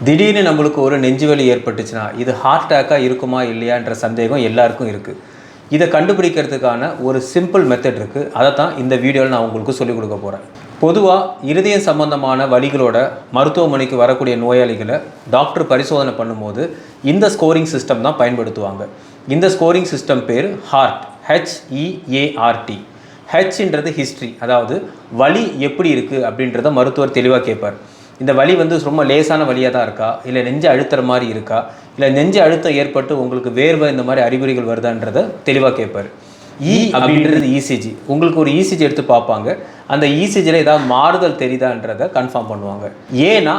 திடீர்னு நம்மளுக்கு ஒரு நெஞ்சு வலி ஏற்பட்டுச்சுன்னா இது ஹார்ட் அட்டாக்காக இருக்குமா இல்லையான்ற சந்தேகம் எல்லாருக்கும் இருக்குது இதை கண்டுபிடிக்கிறதுக்கான ஒரு சிம்பிள் மெத்தட் இருக்குது அதை தான் இந்த வீடியோவில் நான் உங்களுக்கு சொல்லிக் கொடுக்க போகிறேன் பொதுவாக இருதயம் சம்பந்தமான வழிகளோட மருத்துவமனைக்கு வரக்கூடிய நோயாளிகளை டாக்டர் பரிசோதனை பண்ணும்போது இந்த ஸ்கோரிங் சிஸ்டம் தான் பயன்படுத்துவாங்க. இந்த ஸ்கோரிங் சிஸ்டம் பேர் ஹார்ட் ஹெச்இஏஆர்டி ஹெச்ன்றது ஹிஸ்ட்ரி அதாவது வலி எப்படி இருக்குது அப்படின்றத மருத்துவர் தெளிவாக கேட்பார் இந்த வலி வந்து ரொம்ப லேசான வலியாக தான் இருக்கா? இல்லை நெஞ்சு அழுத்துற மாதிரி இருக்கா? இல்லை நெஞ்சு அழுத்தம் ஏற்பட்டு உங்களுக்கு வேர்வை இந்த மாதிரி அறிகுறிகள் வருதான்றதை தெளிவாக கேட்பார் இ அப்படின்றது இசிஜி உங்களுக்கு ஒரு இசிஜி எடுத்து பார்ப்பாங்க. அந்த இசிஜியில் ஏதாவது மாறுதல் தெரியுதான்றதை கன்ஃபார்ம் பண்ணுவாங்க. ஏனா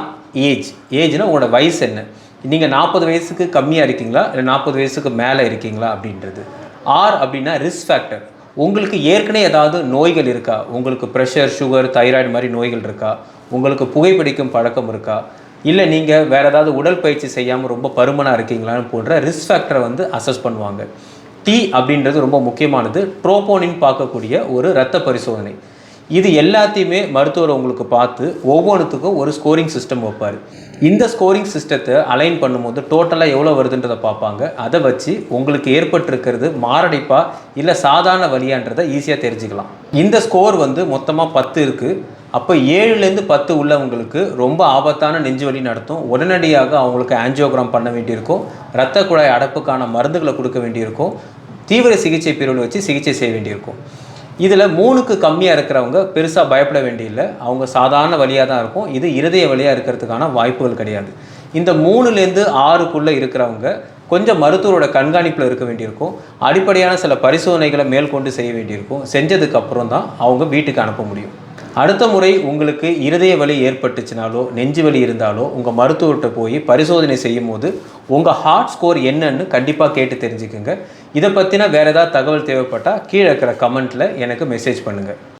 ஏஜ் ஏஜ்னா உங்களோட வயசு என்ன? நீங்கள் நாற்பது வயசுக்கு கம்மியாக இருக்கீங்களா? இல்லை நாற்பது வயசுக்கு மேலே இருக்கீங்களா அப்படின்றது? ஆர் அப்படின்னா ரிஸ்க் ஃபேக்டர் உங்களுக்கு ஏற்கனவே ஏதாவது நோய்கள் இருக்கா? உங்களுக்கு ப்ரெஷர் சுகர் தைராய்டு மாதிரி நோய்கள் இருக்கா? உங்களுக்கு புகைப்பிடிக்கும் பழக்கம் இருக்கா? இல்லை நீங்கள் வேறு ஏதாவது உடற்பயிற்சி செய்யாமல் ரொம்ப பருமனாக இருக்கீங்களான்னு போன்ற ரிஸ்க் ஃபேக்டரை வந்து அசஸ் பண்ணுவாங்க. டி அப்படின்றது ரொம்ப முக்கியமானது. ட்ரோபோனின் பார்க்கக்கூடிய ஒரு இரத்த பரிசோதனை. இது எல்லாத்தையுமே மருத்துவர் உங்களுக்கு பார்த்து ஒவ்வொன்றுத்துக்கும் ஒரு ஸ்கோரிங் சிஸ்டம் வைப்பார். இந்த ஸ்கோரிங் சிஸ்டத்தை அலைன் பண்ணும்போது டோட்டலாக எவ்வளோ வருதுன்றதை பார்ப்பாங்க. அதை வச்சு உங்களுக்கு ஏற்பட்டிருக்கிறது மாரடைப்பா இல்லை சாதாரண வழியான்றதை ஈஸியாக தெரிஞ்சுக்கலாம். இந்த ஸ்கோர் வந்து மொத்தமாக பத்து இருக்குது அப்போ ஏழுலேருந்து பத்து உள்ளவங்களுக்கு ரொம்ப ஆபத்தான நெஞ்சு வலி நடத்தும். உடனடியாக அவங்களுக்கு ஆஞ்சியோகிராம் பண்ண வேண்டியிருக்கும். இரத்த குழாய் அடப்புக்கான மருந்துகளை கொடுக்க வேண்டியிருக்கும். தீவிர சிகிச்சை பிரிவில் வச்சு சிகிச்சை செய்ய வேண்டியிருக்கும். இதில் மூணுக்கு கம்மியாக இருக்கிறவங்க பெருசாக பயப்பட வேண்டியதில்லை அவங்க சாதாரண வழியாக தான் இருக்கும். இது இருதய வழியாக இருக்கிறதுக்கான வாய்ப்புகள் கிடையாது. இந்த மூணுலேருந்து ஆறுக்குள்ளே இருக்கிறவங்க கொஞ்சம் மருத்துவரோட கண்காணிப்பில் இருக்க வேண்டியிருக்கும். அடிப்படையான சில பரிசோதனைகளை மேற்கொண்டு செய்ய வேண்டியிருக்கும். செஞ்சதுக்கப்புறம் தான் அவங்க வீட்டுக்கு அனுப்ப முடியும். அடுத்த முறை உங்களுக்கு இருதய வலி ஏற்பட்டுச்சுனாலோ நெஞ்சு வலி இருந்தாலோ உங்கள் மருத்துவர்கிட்ட போய் பரிசோதனை செய்யும் போது உங்கள் ஹார்ட் ஸ்கோர் என்னன்னு கண்டிப்பாக கேட்டு தெரிஞ்சுக்குங்க. இதை பற்றின வேறு ஏதாவது தகவல் தேவைப்பட்டால் கீழே இருக்கிற கமெண்ட்டில் எனக்கு மெசேஜ் பண்ணுங்கள்